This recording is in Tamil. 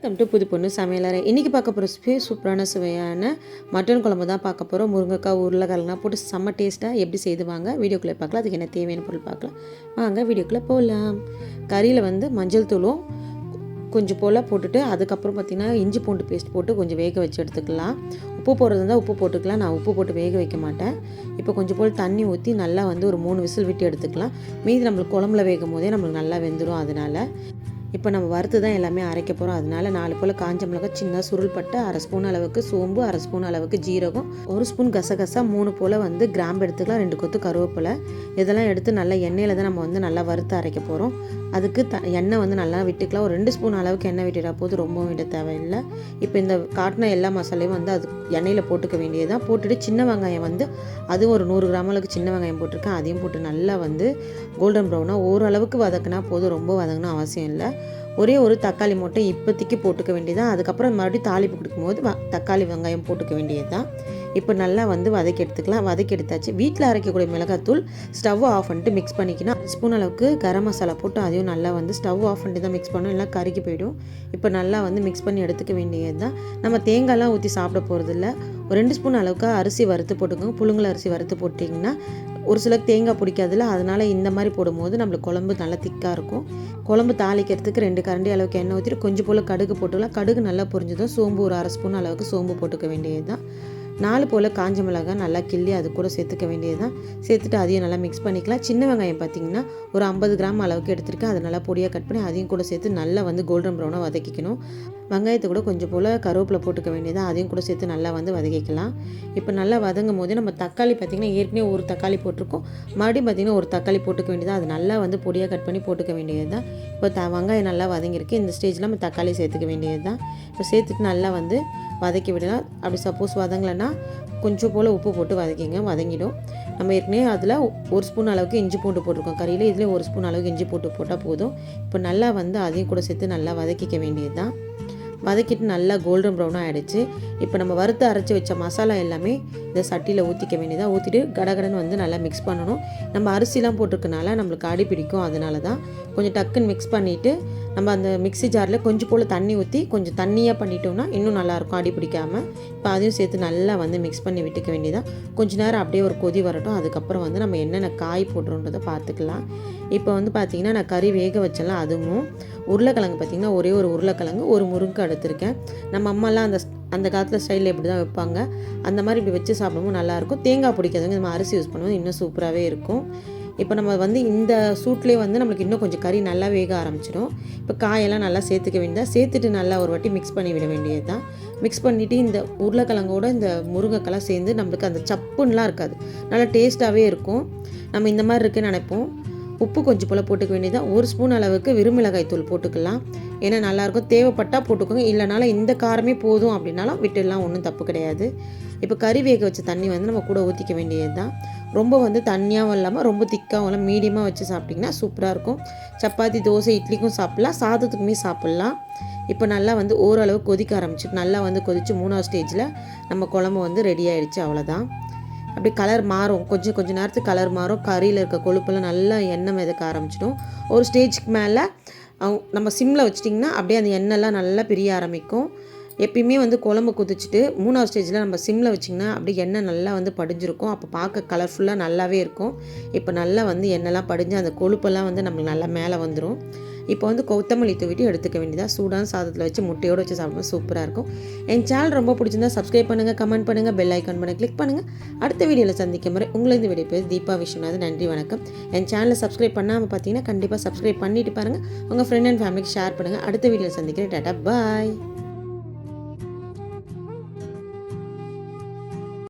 வெல்கம் டு புது பொண்ணு சமையலறை இன்றைக்கி பார்க்க போகிற ரெசிபி சூப்பரான சுவையான மட்டன் குழம்பு தான் பார்க்க போகிறோம் முருங்கைக்காய் உருளைக்கிழங்குலாம் போட்டு செம்ம டேஸ்ட்டாக எப்படி செய்துவாங்க வீடியோக்குள்ளே பார்க்கலாம். அதுக்கு என்ன தேவையான பொருள் பார்க்கலாம். வாங்க வீடியோக்குள்ளே போகலாம் கறியில் வந்து மஞ்சள் தூளும் கொஞ்சம் போல் போட்டுட்டு அதுக்கப்புறம் பார்த்திங்கன்னா இஞ்சி பூண்டு பேஸ்ட் போட்டு கொஞ்சம் வேக வச்சு எடுத்துக்கலாம். உப்பு போடுறது இருந்தால் உப்பு போட்டுக்கலாம். நான் உப்பு போட்டு வேக வைக்க மாட்டேன். இப்போ கொஞ்சம் போல் தண்ணி ஊற்றி நல்லா வந்து ஒரு மூணு விசில் விட்டு எடுத்துக்கலாம். மீதி நம்மளுக்கு குழம்புல வேகும் போதே நம்மளுக்கு நல்லா வெந்துடும் அதனால். இப்போ நம்ம வறுத்து தான் எல்லாமே அரைக்க போகிறோம் அதனால நாலு போல் காஞ்ச மிளகாய் சின்ன சுருள் பட்டு அரை ஸ்பூன் அளவுக்கு சோம்பு அரை ஸ்பூன் அளவுக்கு ஜீரகம் ஒரு ஸ்பூன் கசகசா மூணு போல் வந்து கிராம்பு எடுத்துக்கலாம் ரெண்டு கொத்து கருவேப்பிலை. இதெல்லாம் எடுத்து நல்லா எண்ணெயில் தான் நம்ம வந்து நல்லா வறுத்து அரைக்க போகிறோம் அதுக்கு த எண்ணெய் வந்து நல்லா விட்டுக்கலாம். ஒரு ரெண்டு ஸ்பூன் அளவுக்கு எண்ணெய் விட்டுடா போது ரொம்பவும் விட தேவையில்லை. இப்போ இந்த காட்டின எல்லா மசாலையும் வந்து அது எண்ணெயில் போட்டுக்க வேண்டியதுதான். போட்டுட்டு சின்ன வெங்காயம் வந்து அதுவும் ஒரு நூறு கிராம் அளவுக்கு சின்ன வெங்காயம் போட்டிருக்கேன். அதையும் போட்டு நல்லா வந்து கோல்டன் ப்ரௌனாக ஓரளவுக்கு வதக்குனா போதும். ரொம்ப வதங்கணும் அவசியம் இல்லை. ஒரே ஒரு தக்காளி மூட்டை இப்போதைக்கு போட்டுக்க வேண்டியதான் அதுக்கப்புறம் மறுபடியும் தாளிப்பு கொடுக்கும்போது தக்காளி வெங்காயம் போட்டுக்க வேண்டியது தான் இப்போ நல்லா வந்து வதக்கி எடுத்துக்கலாம். வதக்கி எடுத்தாச்சு. வீட்டில் அரைக்கக்கூடிய மிளகாத்தூள் ஸ்டவ் ஆஃப் பண்ணிட்டு மிக்ஸ் பண்ணிக்கணும். ஸ்பூன் அளவுக்கு கரம் மசாலா போட்டு அதையும் நல்லா வந்து ஸ்டவ் ஆஃப் பண்ணிட்டு தான் மிக்ஸ் பண்ணணும். எல்லாம் கருகி போயிடும். இப்போ நல்லா வந்து மிக்ஸ் பண்ணி எடுத்துக்க வேண்டியது தான் நம்ம தேங்காய்லாம் ஊற்றி சாப்பிட போகிறதில்ல ஒரு ரெண்டு ஸ்பூன் அளவுக்கு அரிசி வறுத்து போட்டுக்கோங்க. புழுங்கல் அரிசி வறுத்து போட்டிங்கன்னா ஒரு சிலருக்கு தேங்காய் பிடிக்காதுல்ல அதனால் இந்த மாதிரி போடும்போது நம்மளுக்கு குழம்பு நல்லா திக்காக இருக்கும். குழம்பு தாளிக்கிறதுக்கு ரெண்டு கரண்டி அளவுக்கு எண்ணெய் ஊற்றிட்டு கொஞ்சம் போல் கடுகு போட்டுக்கலாம். கடுகு நல்லா பொரிஞ்சதும் சோம்பு ஒரு அரை ஸ்பூன் அளவுக்கு சோம்பு போட்டுக்க வேண்டியது தான் நாலு போல் காஞ்ச மிளகாய் நல்லா கிள்ளி அது கூட சேர்த்துக்க வேண்டியது தான் சேர்த்துட்டு அதையும் நல்லா மிக்ஸ் பண்ணிக்கலாம். சின்ன வெங்காயம் பார்த்திங்கன்னா ஒரு ஐம்பது கிராம் அளவுக்கு எடுத்துருக்கேன். அதை நல்லா பொடியாக கட் பண்ணி அதையும் கூட சேர்த்து நல்லா வந்து கோல்டன் ப்ரௌனாக வதக்கிக்கணும். வெங்காயத்தை கூட கொஞ்சம் போல் கருவேப்பிலை போட்டுக்க வேண்டியது அதையும் கூட சேர்த்து நல்லா வந்து வதக்கிக்கலாம். இப்போ நல்லா வதங்கும் போது நம்ம தக்காளி பார்த்திங்கன்னா ஏற்கனவே ஒரு தக்காளி போட்டிருக்கோம். மறுபடியும் பார்த்திங்கன்னா ஒரு தக்காளி போட்டுக்க வேண்டியது அது நல்லா வந்து பொடியாக கட் பண்ணி போட்டுக்க வேண்டியது தான் இப்போ த வெங்காயம் நல்லா வதங்கியிருக்கு. இந்த ஸ்டேஜில் நம்ம தக்காளி சேர்த்துக்க வேண்டியது தான் இப்போ சேர்த்துட்டு நல்லா வந்து வதக்கி விடலாம். அப்படி சப்போஸ் வதங்கலைன்னா கொஞ்சம் போல் உப்பு போட்டு வதக்கிங்க. வதங்கிடும். நம்ம ஏற்கனவே அதில் ஒரு ஸ்பூன் அளவுக்கு இஞ்சி பூண்டு போட்டிருக்கோம். கறியில் இதில் ஒரு ஸ்பூன் அளவுக்கு இஞ்சி போட்டு போட்டால் போதும். இப்போ நல்லா வந்து அதையும் கூட சேர்த்து நல்லா வதக்கிக்க வேண்டியது தான் வதக்கிட்டு நல்லா கோல்டன் ப்ரௌனாக ஆகிடுச்சு இப்போ நம்ம வறுத்து அரைச்சி வச்ச மசாலா எல்லாமே இந்த சட்டியில் ஊற்றிக்க வேண்டியதாக ஊற்றிட்டு கடகடன்னு வந்து நல்லா மிக்ஸ் பண்ணணும். நம்ம அரிசிலாம் போட்டிருக்கனால நம்மளுக்கு அடி பிடிக்கும். அதனால தான் கொஞ்சம் டக்குன்னு மிக்ஸ் பண்ணிவிட்டு நம்ம அந்த மிக்ஸி ஜாரில் கொஞ்சம் போல் தண்ணி ஊற்றி கொஞ்சம் தண்ணியாக பண்ணிட்டோம்னா இன்னும் நல்லாயிருக்கும் அடி பிடிக்காமல் இப்போ அதையும் சேர்த்து நல்லா வந்து மிக்ஸ் பண்ணி விட்டுக்க வேண்டியதான் கொஞ்ச நேரம் அப்படியே ஒரு கொதி வரட்டும். அதுக்கப்புறம் வந்து நம்ம என்னென்ன காய் போட்டுருன்றதை பார்த்துக்கலாம். இப்போ வந்து பார்த்திங்கன்னா நான் கறி வேக வச்சலாம் அதுவும். உருளைக்கிழங்கு பார்த்திங்கன்னா ஒரே ஒரு உருளைக்கிழங்கு ஒரு முருங்கை எடுத்திருக்கேன். நம்ம அம்மாலாம் அந்த அந்த காலத்தில் ஸ்டைலில் எப்படி தான் வைப்பாங்க. அந்த மாதிரி இப்படி வச்சு சாப்பிடும்போது நல்லாயிருக்கும். தேங்காய் பிடிக்காதவங்க நம்ம அரிசி யூஸ் பண்ணும்போது இன்னும் சூப்பராகவே இருக்கும். இப்போ நம்ம வந்து இந்த சூட்லேயே வந்து நம்மளுக்கு இன்னும் கொஞ்சம் கறி நல்லா வேக ஆரம்பிச்சிடும். இப்போ காயெல்லாம் நல்லா சேர்த்துக்க வேண்டியதாக சேர்த்துட்டு நல்லா ஒரு வாட்டி மிக்ஸ் பண்ணி விட வேண்டியது தான் மிக்ஸ் பண்ணிவிட்டு இந்த உருளைக்கிழங்கோட இந்த முருங்கைக்கெல்லாம் சேர்ந்து நம்மளுக்கு அந்த சப்புன்னெலாம் இருக்காது. நல்லா டேஸ்ட்டாகவே இருக்கும். நம்ம இந்த மாதிரி இருக்குன்னு நினைப்போம். உப்பு கொஞ்சம் போல் போட்டுக்க வேண்டியதான் ஒரு ஸ்பூன் அளவுக்கு விருமிளகாய் தூள் போட்டுக்கலாம். ஏன்னா நல்லாயிருக்கும். தேவைப்பட்டால் போட்டுக்கோங்க. இல்லைனாலும் இந்த காரமே போதும் அப்படின்னாலும் விட்டுடலாம். ஒன்றும் தப்பு கிடையாது. இப்போ கறி வேக வச்ச தண்ணி வந்து நம்ம கூட ஊற்றிக்க வேண்டியது தான் ரொம்ப வந்து தண்ணியாகவும் இல்லாமல் ரொம்ப திக்காகவும் இல்லை மீடியமாக வச்சு சாப்பிட்டிங்கன்னா சூப்பராக இருக்கும். சப்பாத்தி தோசை இட்லிக்கும் சாப்பிட்லாம். சாதத்துக்குமே சாப்பிட்லாம். இப்போ நல்லா வந்து ஓரளவு கொதிக்க ஆரம்பிச்சு நல்லா வந்து கொதித்து மூணாவது ஸ்டேஜில் நம்ம குழம்பு வந்து ரெடி ஆகிடுச்சு அவ்வளோதான் அப்படி கலர் மாறும். கொஞ்சம் கொஞ்சம் நேரத்துக்கு கலர் மாறும். கறியில் இருக்க கொழுப்பெல்லாம் நல்லா எண்ணெய் மிதக்க ஆரம்பிச்சிடும். ஒரு ஸ்டேஜ்க்கு மேலே நம்ம சிம்மில் வச்சிட்டிங்கன்னா அப்படியே அந்த எண்ணெய்லாம் நல்லா பிரிய ஆரம்பிக்கும். எப்பயுமே வந்து குழம்பு குதிச்சுட்டு மூணாவது ஸ்டேஜில் நம்ம சிம்மில் வச்சிங்கன்னா அப்படியே எண்ணெய் நல்லா வந்து படிஞ்சிருக்கும். அப்போ பார்க்க கலர்ஃபுல்லாக நல்லாவே இருக்கும். இப்போ நல்லா வந்து எண்ணெய்லாம் படிஞ்சு அந்த கொழுப்பெல்லாம் வந்து நம்மளுக்கு நல்லா மேலே வந்துடும் இப்போ வந்து கொத்தமல்லி தூவிட்டு எடுத்துக்க வேண்டியதாக சூடான சாதத்தில் வச்சு முட்டையோடு வச்சு சாப்பிடும்போது சூப்பராக இருக்கும். என் சேனல் ரொம்ப பிடிச்சிருந்தா சப்ஸ்கிரைப் பண்ணுங்கள் கமெண்ட் பண்ணுங்கள் பெல் ஐக்கான் பண்ண கிளிக் பண்ணுங்கள் அடுத்த வீடியோவில் சந்திக்கும் முறை உங்களது வீடியோ பேர் தீபா விஸ்வநாத் நன்றி வணக்கம். என் சேனலை சப்ஸ்கிரைப் பண்ணாமல் பார்த்தீங்கன்னா கண்டிப்பாக சப்ஸ்கிரைப் பண்ணிட்டு பாருங்கள் உங்கள் ஃப்ரெண்ட் அண்ட் ஃபேமிலிக்கு ஷேர் பண்ணுங்கள் அடுத்த வீடியோவில் சந்திக்கிறேன். டாட்டா பாய்